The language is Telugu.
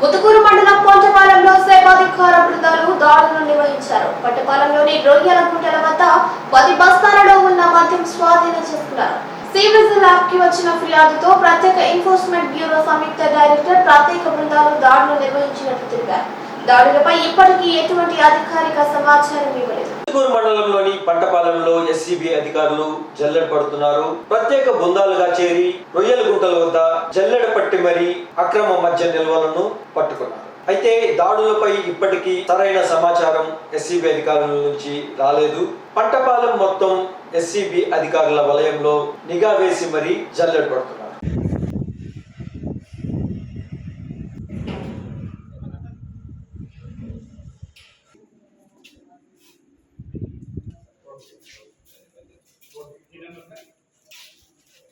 ముతుకూరు మండలం పొంటపాలెంలో సేవాధికార బృందాలు దాడులు నిర్వహించారు. పట్టపాలెంలోని రొయ్యల గుంటల వద్ద పది బస్తాలలో ఉన్న మద్యం స్వాధీనం చేసుకున్నారు. సివిజిల్ ల్యాబ్కి వచ్చిన ఫిర్యాదుతో ప్రత్యేక ఎన్ఫోర్స్మెంట్ బ్యూరో సంయుక్త డైరెక్టర్ ప్రత్యేక బృందాలు దాడులు నిర్వహించినట్లు తెలిపారు. దాడులపై ఇప్పటికీ ఎటువంటి అధికారిక సమాచారం ఇవ్వలేదు. మండలంలోని పంటపాలెంలో ఎస్సీబీ అధికారులు జల్లెడ పడుతున్నారు. ప్రత్యేక బృందాలుగా చేరి రొయ్యల గుంటల వద్ద జల్లెడ పట్టి మరీ అక్రమ మద్య నిల్వలను పట్టుకున్నారు. అయితే దాడులపై ఇప్పటికీ సరైన సమాచారం ఎస్సీబీ అధికారుల నుంచి రాలేదు. పంటపాలెం మొత్తం ఎస్సీబీ అధికారుల వలయంలో నిఘా వేసి మరీ జల్లెడ పడుతున్నారు. la.